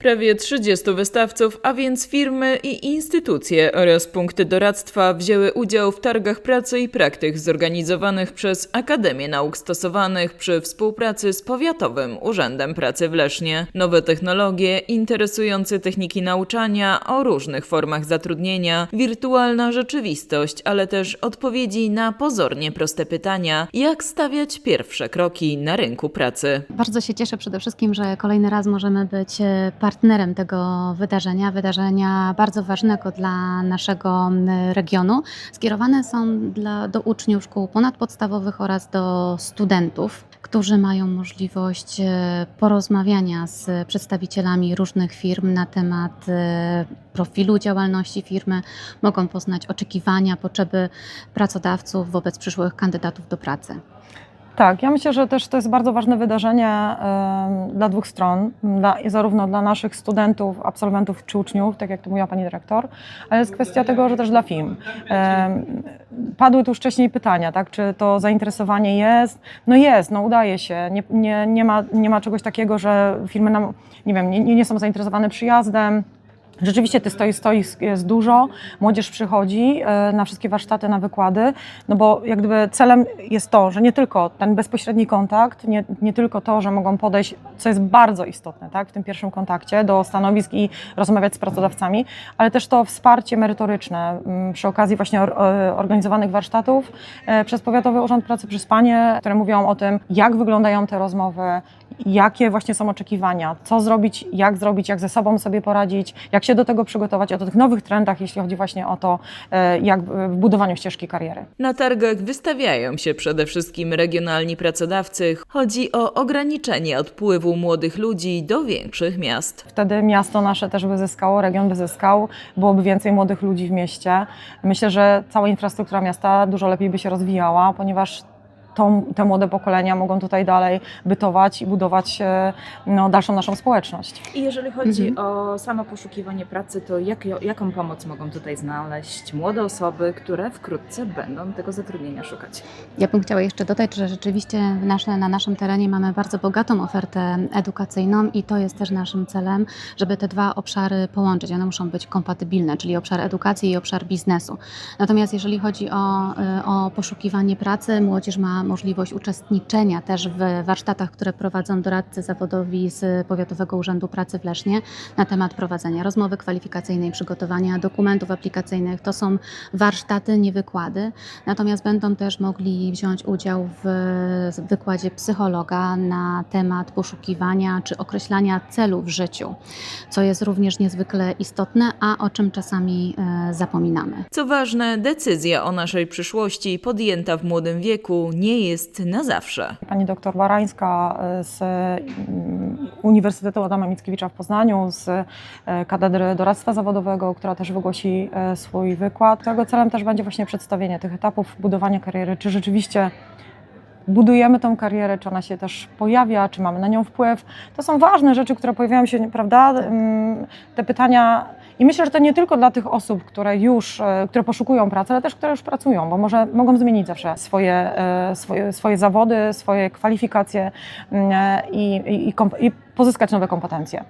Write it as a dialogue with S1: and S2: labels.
S1: Prawie 30 wystawców, a więc firmy i instytucje oraz punkty doradztwa wzięły udział w targach pracy i praktyk zorganizowanych przez Akademię Nauk Stosowanych przy współpracy z Powiatowym Urzędem Pracy w Lesznie. Nowe technologie, interesujące techniki nauczania o różnych formach zatrudnienia, wirtualna rzeczywistość, ale też odpowiedzi na pozornie proste pytania, jak stawiać pierwsze kroki na rynku pracy.
S2: Bardzo się cieszę przede wszystkim, że kolejny raz możemy być e, partnerem tego wydarzenia, wydarzenia bardzo ważnego dla naszego regionu. Skierowane są dla, do uczniów szkół ponadpodstawowych oraz do studentów, którzy mają możliwość e, porozmawiania z przedstawicielami różnych firm na temat e, profilu działalności firmy, mogą poznać oczekiwania, potrzeby pracodawców wobec przyszłych kandydatów do pracy.
S3: Tak, ja myślę, że też to jest bardzo ważne wydarzenie dla dwóch stron, dla, zarówno dla naszych studentów, absolwentów czy uczniów, tak jak to mówiła Pani Dyrektor, ale jest kwestia tego, że też dla firm. Padły tu wcześniej pytania, tak, czy to zainteresowanie jest? No jest, no udaje się. Nie, nie, nie, ma, nie ma czegoś takiego, że firmy nam, nie wiem, nie, nie są zainteresowane przyjazdem, Rzeczywiście tych stoi, stoisk jest dużo, młodzież przychodzi e, na wszystkie warsztaty, na wykłady, no bo jak gdyby celem jest to, że nie tylko ten bezpośredni kontakt, nie, nie tylko to, że mogą podejść, co jest bardzo istotne tak, w tym pierwszym kontakcie do stanowisk i rozmawiać z pracodawcami, ale też to wsparcie merytoryczne m, przy okazji właśnie e, organizowanych warsztatów e, przez Powiatowy Urząd Pracy, przez Panie, które mówią o tym, jak wyglądają te rozmowy, jakie właśnie są oczekiwania, co zrobić, jak zrobić, jak ze sobą sobie poradzić, jak się do tego przygotować, o tych nowych trendach, jeśli chodzi właśnie o to, e, jak w w budowaniu ścieżki kariery.
S1: Na targach wystawiają się przede wszystkim regionalni pracodawcy. Chodzi o ograniczenie odpływu młodych ludzi do większych miast.
S3: Wtedy miasto nasze też by zyskało, region by zyskał, byłoby więcej młodych ludzi w mieście. Myślę, że cała infrastruktura miasta dużo lepiej by się rozwijała, ponieważ to, te młode pokolenia mogą tutaj dalej bytować i budować e, no, dalszą naszą społeczność.
S4: I jeżeli chodzi
S2: Mhm.
S4: o samo poszukiwanie pracy, to jak, jaką pomoc mogą tutaj znaleźć młode osoby, które wkrótce będą tego zatrudnienia szukać?
S2: Ja bym chciała jeszcze dodać, że rzeczywiście w nasze, na naszym terenie mamy bardzo bogatą ofertę edukacyjną i to jest też naszym celem, żeby te dwa obszary połączyć. One muszą być kompatybilne, czyli obszar edukacji i obszar biznesu. Natomiast jeżeli chodzi o, y, o poszukiwanie pracy, młodzież ma możliwość uczestniczenia też w warsztatach, które prowadzą doradcy zawodowi z Powiatowego Urzędu Pracy w Lesznie na temat prowadzenia rozmowy kwalifikacyjnej, przygotowania dokumentów aplikacyjnych. To są warsztaty, nie wykłady. Natomiast będą też mogli wziąć udział w wykładzie psychologa na temat poszukiwania czy określania celu w życiu, co jest również niezwykle istotne, a o czym czasami e, zapominamy.
S1: Co ważne, decyzja o naszej przyszłości podjęta w młodym wieku nie jest na zawsze.
S3: Pani doktor Barańska z mm, Uniwersytetu Adama Mickiewicza w Poznaniu, z e, Katedry Doradztwa Zawodowego, która też wygłosi e, swój wykład, którego celem też będzie właśnie przedstawienie tych etapów budowania kariery, czy rzeczywiście budujemy tą karierę, czy ona się też pojawia, czy mamy na nią wpływ. To są ważne rzeczy, które pojawiają się, prawda? Te pytania. I myślę, że to nie tylko dla tych osób, które już, e, które poszukują pracy, ale też które już pracują, bo może mogą zmienić zawsze swoje, e, swoje, swoje zawody, swoje kwalifikacje mm, e, i, i, i pozyskać nowe kompetencje.